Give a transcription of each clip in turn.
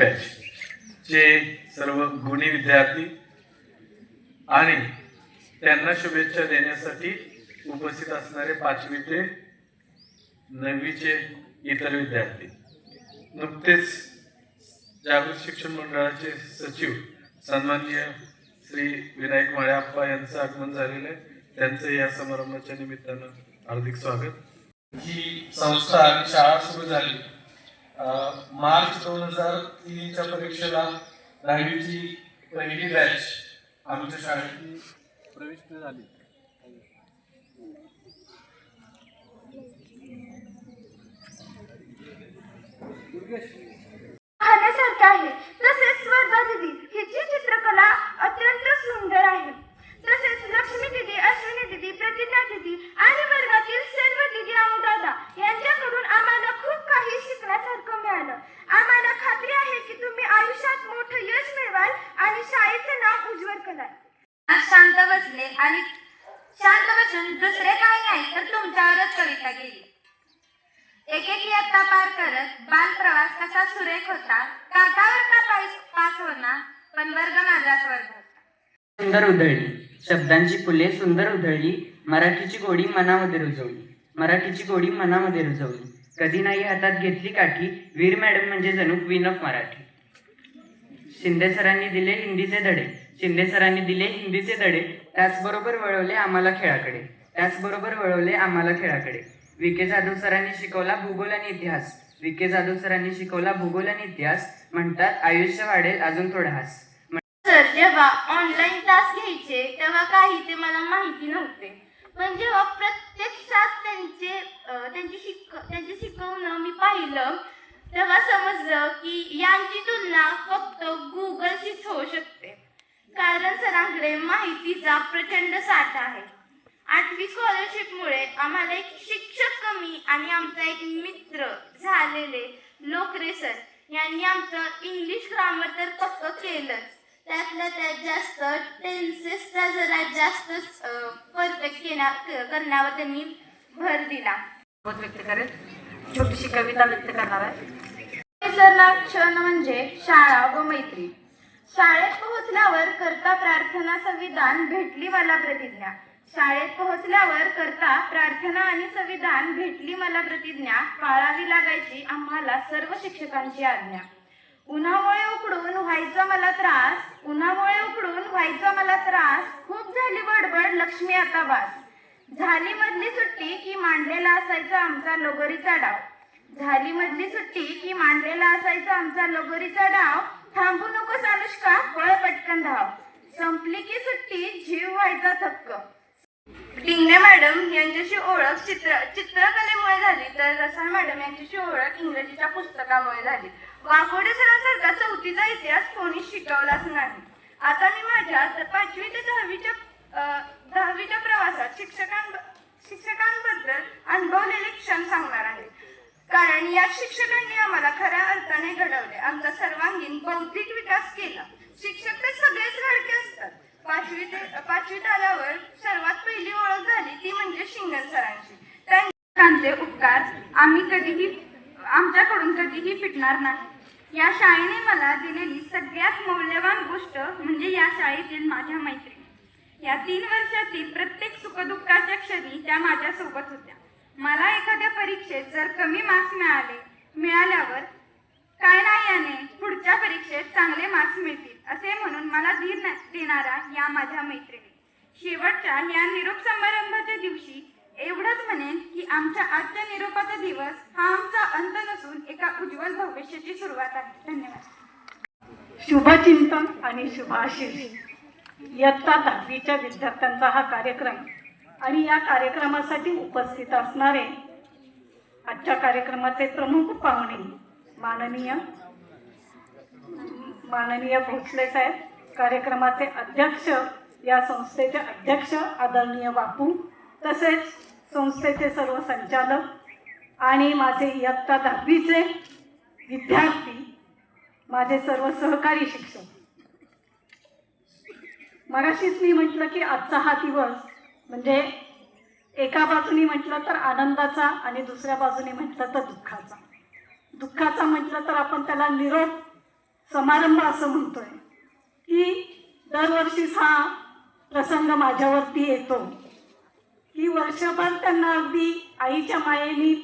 Batch चे सर्व गुणी विद्यार्थी आणि त्यांना शुभेच्छा देण्यासाठी उपस्थित असणारे पाचवी ते नववीचे इतर विद्यार्थी. नुकतेच जागृत शिक्षण मंडळाचे सचिव सन्माननीय श्री विनायक माळेप्पा यांचं आगमन झालेलं आहे. त्यांचं या समारंभाच्या निमित्तानं हार्दिक स्वागत. ही संस्था आणि शाळा सुरू झाली. मार्च दोन हजार तीनच्या परीक्षेला दहावीची पहिली बॅच आमच्या शाळेची प्रविष्ट झाली. दुर्गेश आहे तसेच स्वर्धा दिदी हिची चित्रकला अत्यंत सुंदर आहे तसेच लक्ष्मी दिदी अश्विनी दिदी प्रतिज्ञा दिदी आणि वर्गातील सर्व दिदी आणि दादा यांच्याकडून आम्हाला खूप काही शिकण्यासारखं मिळालं आम्हाला खात्री आहे की तुम्ही आयुष्यात मोठं यश मिळवाल आणि शाळेचं नाव शांत बसले आणि शांत बसून दुसरे काही नाही तर तुमच्यावरच कविता गेली. एक एक इयत्ता पार करत बाल प्रवास कसा सुरेख होता काठावर का पायस पास होणार पण वर्ग माझा स्वर्ग सुंदर उधळली. शब्दांची फुले सुंदर उधळली मराठीची गोडी मनामध्ये रुजवली. मराठीची गोडी मनामध्ये रुजवली. कधी नाही हातात घेतली काठी वीर मॅडम म्हणजे जणू क्वीन ऑफ मराठी. शिंदे सरांनी दिले हिंदीचे धडे. शिंदे सरांनी दिले हिंदीचे धडे त्याचबरोबर वळवले आम्हाला खेळाकडे. त्याचबरोबर वळवले आम्हाला खेळाकडे. विके जाधव सरांनी शिकवला भूगोल आणि इतिहास. विके जाधव सरांनी शिकवला भूगोल आणि इतिहास. म्हणतात आयुष्य वाढेल अजून थोडा हास. सर जेव्हा ऑनलाईन क्लास घ्यायचे तेव्हा काही ते मला माहिती नव्हते. पण जेव्हा प्रत्यक्षात त्यांचे त्यांची शिक त्यांचे शिकवणं मी पाहिलं तेव्हा समजलं की यांची तुलना फक्त गुगलशीच होऊ शकते. कारण सरांकडे माहितीचा प्रचंड साठा आहे. आठवी स्कॉलरशिपमुळे आम्हाला एक शिक्षक कमी आणि आमचा एक मित्र झालेले लोकरे सर यांनी आमचं इंग्लिश ग्रामर तर पक्क केलंच. त्यातल्या त्यात जास्त टेन्सेसचा जरा जास्तच परफेक्ट करण्यावर त्यांनी भर दिला. व्यक्त छोटीशी कविता व्यक्त करणार आहे. विसरला क्षण म्हणजे शाळा व मैत्री. शाळेत पोहोचल्यावर करता प्रार्थना संविधान भेटली मला प्रतिज्ञा. शाळेत पोहोचल्यावर करता प्रार्थना आणि संविधान भेटली मला प्रतिज्ञा पाळावी लागायची आम्हाला सर्व शिक्षकांची आज्ञा. उन्हामुळे उकडून व्हायचा मला त्रास उन्हामुळे उकडून व्हायचा मला त्रास खूप झाली बडबड लक्ष्मी आता बास झाली मधली सुट्टी की मांडलेला असायचा आमचा लगोरीचा डाव. झाली मधली सुट्टी की मांडलेला असायचा आमचा लगोरीचा डाव थांबू नकोस अनुष्का. पळ पटकन धाव. संपली की सुट्टी जीव व्हायचा थक्क. डिंगणे मॅडम यांच्याशी ओळख चित्र चित्रकलेमुळे झाली तर रसाळ मॅडम यांच्याशी ओळख इंग्रजीच्या पुस्तकामुळे झाली. वाकोडे सरांसारखा चौथीचा इतिहास कोणी शिकवलाच नाही. आता मी माझ्या पाचवी ते दहावीच्या दहावीच्या प्रवासात शिक्षकां शिक्षकांबद्दल अनुभवलेले क्षण सांगणार आहे. कारण या शिक्षकांनी आम्हाला खऱ्या अर्थाने घडवले. आमचा सर्वांगीण बौद्धिक विकास केला. शिक्षक तर सगळेच घडके असतात. पाचवी ते पाचवीत आल्यावर सर्वात पहिली ओळख झाली ती म्हणजे शिंगण सरांची. त्यांचे उपकार आम्ही कधीही आमच्याकडून कधीही फिटणार नाही. या शाळेने मला दिलेली सगळ्यात मौल्यवान गोष्ट म्हणजे या शाळेतील माझ्या मैत्रिणी. या तीन वर्षातील प्रत्येक सुखदुःखाच्या क्षणी त्या माझ्यासोबत होत्या. मला एखाद्या परीक्षेत जर कमी मार्क्स मिळाले मिळाल्यावर काय नाही याने पुढच्या परीक्षेत चांगले मार्क्स मिळतील असे म्हणून मला धीर न- देणारा या माझ्या मैत्रिणी. शेवटच्या या निरोप समारंभाच्या दिवशी एवढंच म्हणेन की आमच्या आजच्या निरोपाचा दिवस हा आमचा अंत नसून एका उज्ज्वल भविष्याची सुरुवात आहे. धन्यवाद. शुभचिंतन आणि शुभाशिष. इयत्ता दहावीच्या विद्यार्थ्यांचा हा कार्यक्रम आणि या कार्यक्रमासाठी उपस्थित असणारे आजच्या कार्यक्रमाचे प्रमुख पाहुणे माननीय माननीय भोसले साहेब कार्यक्रमाचे अध्यक्ष या संस्थेचे अध्यक्ष आदरणीय बापू तसेच संस्थेचे सर्व संचालक आणि माझे इयत्ता दहावीचे विद्यार्थी माझे सर्व सहकारी शिक्षक. मराठीत मी म्हटलं की आजचा हा दिवस म्हणजे एका बाजूनी म्हटलं तर आनंदाचा आणि दुसऱ्या बाजूनी म्हटलं तर दुःखाचा. दुःखाचा म्हटलं तर आपण त्याला निरोप समारंभ असं म्हणतोय. की दरवर्षीच हा प्रसंग माझ्यावरती येतो. की वर्षभर त्यांना अगदी आईच्या मायेनी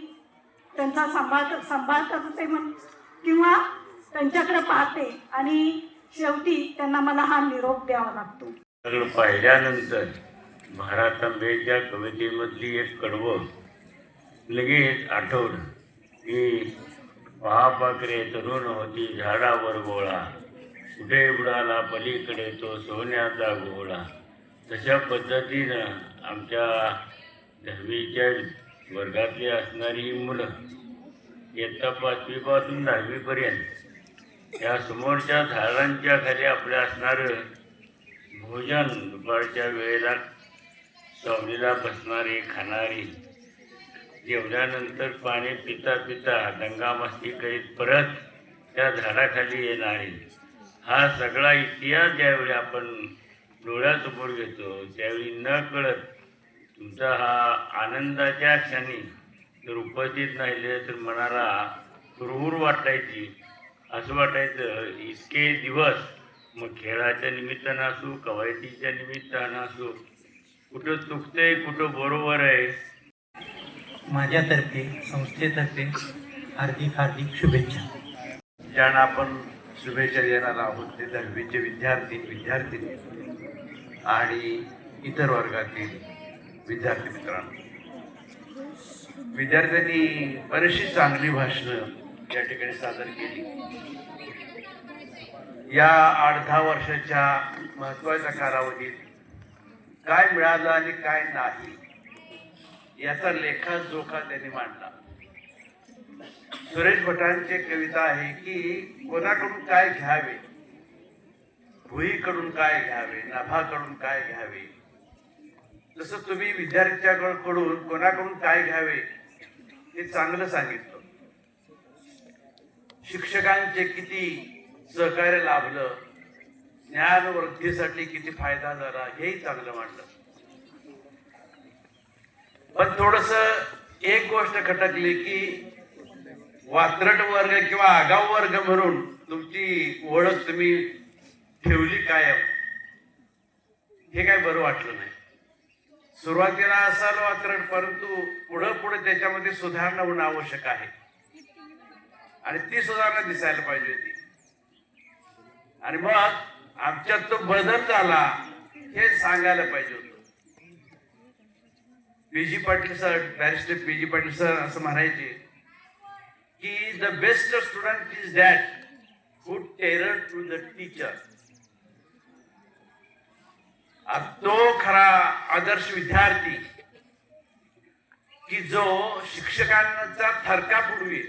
त्यांचा सांभाळ सांभाळतच ते म्हण किंवा त्यांच्याकडे पाहते आणि शेवटी त्यांना मला हा निरोप द्यावा लागतो. पाहिल्यानंतर महाराज तांबेच्या कवितेमधली एक कडवं लगेच आठवलं. की महापाकरे तरुण होती झाडावर गोळा. कुठे उडाला पलीकडे तो सोन्याचा गोळा तशा पद्धतीनं आमच्या दहावीच्या वर्गातली असणारी ही मुलं इयत्ता पाचवीपासून दहावीपर्यंत या समोरच्या झाडांच्या खाली आपलं असणारं भोजन दुपारच्या वेळेला स्वामीला बसणारे खाणारी. जेवल्यानंतर पाणी पिता पिता दंगामस्ती करीत परत त्या झाडाखाली येणारी. हा सगळा इतिहास ज्यावेळी आपण डोळ्यासमोर घेतो त्यावेळी न कळत तुमचा हा आनंदाच्या क्षणी जर उपस्थित राहिले तर मनाला हुरहुर वाटायची. असं वाटायचं इतके दिवस मग खेळाच्या निमित्तानं असो कवायतीच्या निमित्तानं असो कुठं चुकतंय कुठं बरोबर आहे. माझ्यातर्फे संस्थेतर्फे हार्दिक हार्दिक शुभेच्छा. ज्यांना आपण शुभेच्छा देणार आहोत ते दहावीचे विद्यार्थी विद्यार्थिनी आणि इतर वर्गातील विद्यार्थी मित्रांनो. विद्यार्थ्यांनी बरीचशी चांगली भाषणं या ठिकाणी सादर केली. या आठ दहा वर्षाच्या महत्त्वाच्या कालावधीत काय मिळालं आणि काय नाही याचा लेखा जोखा त्यांनी मांडला. सुरेश भटांची कविता आहे की कोणाकडून काय घ्यावे? भुईकडून काय घ्यावे? नभाकडून काय घ्यावे? तसं तुम्ही विद्यार्थ्याकडून कोणाकडून काय घ्यावे हे चांगलं सांगितलं. शिक्षकांचे किती सहकार्य लाभलं ज्ञान वृद्धीसाठी किती फायदा झाला हेही चांगलं वाटलं. पण थोडस एक गोष्ट खटकली की वात्रट वर्ग किंवा आगाव वर्ग म्हणून तुमची ओळख तुम्ही ठेवली कायम हे काय बरं वाटलं नाही. सुरुवातीला असाल वात्रट परंतु पुढं पुढे त्याच्यामध्ये सुधारणा होणं आवश्यक आहे. आणि ती सुधारणा दिसायला पाहिजे होती. आणि मग आमच्यात तो बदल झाला हे सांगायला पाहिजे होत. PG Patil sir barrister PG Patil sir असं म्हणायचे की the best student is that who terror to the teacher तो खरा आदर्श विद्यार्थी की जो शिक्षकांचा थरका फुडवी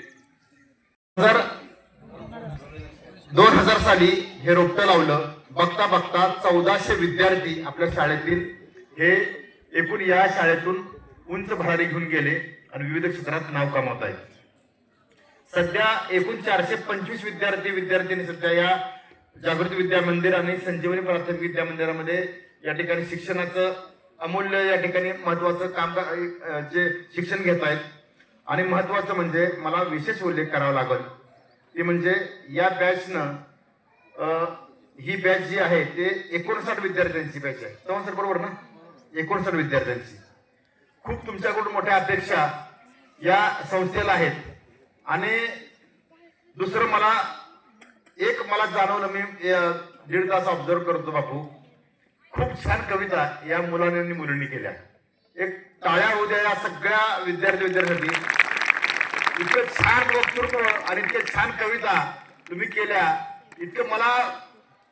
दोन हजार साली हे रोपटं लावलं. बघता बघता चौदाशे विद्यार्थी आपल्या शाळेतील हे एकूण या शाळेतून उंच भरारी घेऊन गेले आणि विविध क्षेत्रात नाव कमावत आहेत. सध्या एकूण चारशे पंचवीस विद्यार्थी विद्यार्थ्यांनी सध्या या जागृती विद्या मंदिर आणि संजीवनी प्राथमिक विद्या मंदिरामध्ये या ठिकाणी शिक्षणाचं अमूल्य या ठिकाणी महत्वाचं काम जे शिक्षण घेत आहेत. आणि महत्वाचं म्हणजे मला विशेष उल्लेख करावा लागेल. ते म्हणजे या बॅचनं ही बॅच जी आहे ते एकोणसाठ विद्यार्थ्यांची बॅच आहे. तेव्हा सर बरोबर ना? एकोणसाठ विद्यार्थ्यांची. खूप तुमच्याकडून मोठ्या अपेक्षा या संस्थेला आहेत. आणि दुसरं मला एक मला जाणवलं मी दीड तास ऑब्झर्व करतो बापू. खूप छान कविता या मुलांनी आणि मुलींनी केल्या. एक टाळ्या उद्या या सगळ्या विद्यार्थी विद्यार्थ्यांनी इतकं छान वक्तृत्व आणि इतक्या छान कविता तुम्ही केल्या. इतकं मला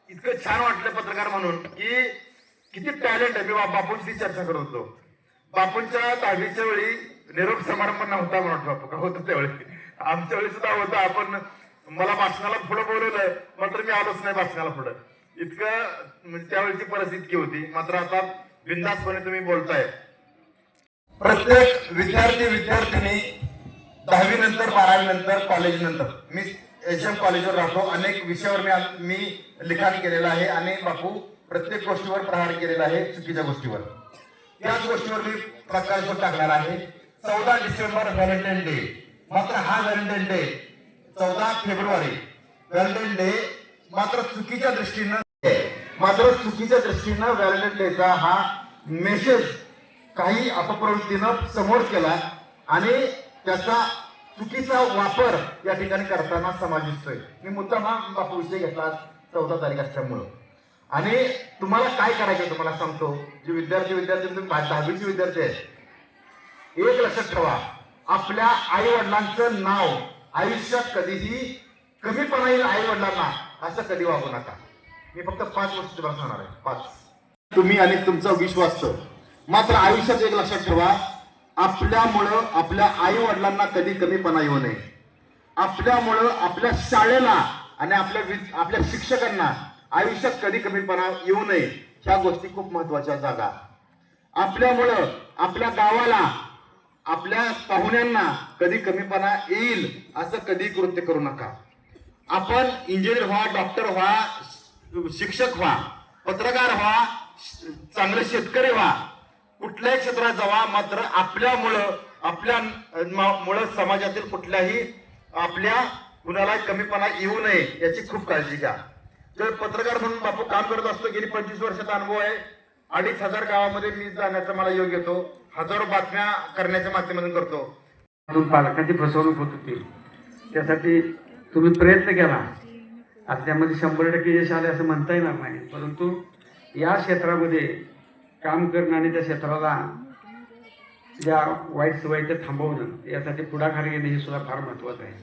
इतकं छान वाटलं पत्रकार म्हणून की किती टॅलेंट आहे. मी बा- बापूंची चर्चा करत होतो. बापूंच्या दहावीच्या वेळी निरोप समारंभ नव्हता म्हणून बापू. का होतं त्यावेळी? आमच्या वेळी सुद्धा होतं. आपण मला भाषणाला पुढं बोलवलं मात्र मी आलोच नाही भाषणाला पुढं. इतकं म्हणजे त्यावेळीची परिस्थिती इतकी होती. मात्र आता बिंदासपणे तुम्ही बोलताय. प्रत्येक विद्यार्थी विद्यार्थिनी दहावी नंतर बारावी नंतर कॉलेज नंतर मी एच एम कॉलेजवर राहतो. अनेक विषयावर मी मी लिखाण केलेलं आहे आणि बापू प्रत्येक गोष्टीवर प्रहार केलेला आहे चुकीच्या गोष्टीवर. त्याच गोष्टीवर मी प्रकाश टाकणार आहे चौदा डिसेंबर व्हॅलेंटाईन डे. मात्र हा व्हॅलेंटाईन डे चौदा फेब्रुवारी व्हॅलेंटाईन डे मात्र चुकीच्या दृष्टीनं मात्र चुकीच्या दृष्टीनं व्हॅलेंटाईन डेचा हा मेसेज काही अपप्रवृत्तीनं समोर केला आणि त्याचा चुकीचा वापर या ठिकाणी करताना समाज दिसतोय. मी मुद्दाम हा बापू विषय घेतला चौदा तारीख असल्यामुळं. आणि तुम्हाला काय करायचं तुम्हाला सांगतो. जे विद्यार्थी विद्यार्थी तुम्ही दहावीचे विद्यार्थी आहेत. एक लक्षात ठेवा. आपल्या आई वडिलांचं नाव आयुष्यात कधीही कमीपणा येईल आई वडिलांना असं कधी वागू नका. मी फक्त पाच वर्ष तुम्हाला सांगणार आहे. पाच. तुम्ही आणि तुमचा विश्वास मात्र आयुष्यात एक लक्षात ठेवा. आपल्यामुळं आपल्या आई वडिलांना कधी कमीपणा येऊ नये. आपल्यामुळं आपल्या शाळेला आणि आपल्या वि- आपल्या शिक्षकांना आयुष्यात कधी कमीपणा येऊ नये ह्या गोष्टी खूप महत्त्वाच्या जागा. आपल्यामुळं आपल्या गावाला आपल्या पाहुण्यांना कधी कमीपणा येईल असं कधी कृत्य करू नका. आपण इंजिनियर व्हा डॉक्टर व्हा शिक्षक व्हा पत्रकार व्हा चांगले शेतकरी व्हा कुठल्याही क्षेत्रात जावा मात्र आपल्यामुळं आपल्या म- मुळं समाजातील कुठल्याही आपल्या कुणाला कमीपणा येऊ नये याची खूप काळजी घ्या. तर पत्रकार म्हणून बापू काम करत असतो गेली पंचवीस वर्षाचा अनुभव आहे. अडीच हजार गावामध्ये मी जाण्याचा मला योग येतो. हजारो बातम्या करण्याच्या माध्यमातून करतो. म्हणून पालकांची फसवणूक होत होती. त्यासाठी तुम्ही प्रयत्न केला. आता त्यामध्ये शंभर टक्के यश आले असं म्हणता येणार नाही. परंतु या क्षेत्रामध्ये काम करणं आणि त्या क्षेत्राला ज्या वाईट सवयीच्या थांबवणं यासाठी पुढाकार घेणं हे सुद्धा फार महत्त्वाचं आहे.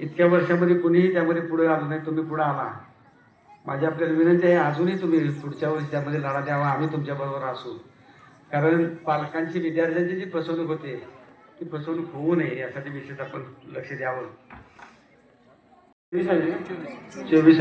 इतक्या वर्षामध्ये कुणीही त्यामध्ये पुढे आलं नाही तुम्ही पुढे आला. माझी आपल्याला विनंती आहे अजूनही तुम्ही पुढच्या वर्षी त्यामध्ये लढा द्यावा आम्ही तुमच्याबरोबर असू कारण पालकांची विद्यार्थ्यांची जी फसवणूक होते ती फसवणूक होऊ नये यासाठी विशेष आपण लक्ष द्यावं. चोवीस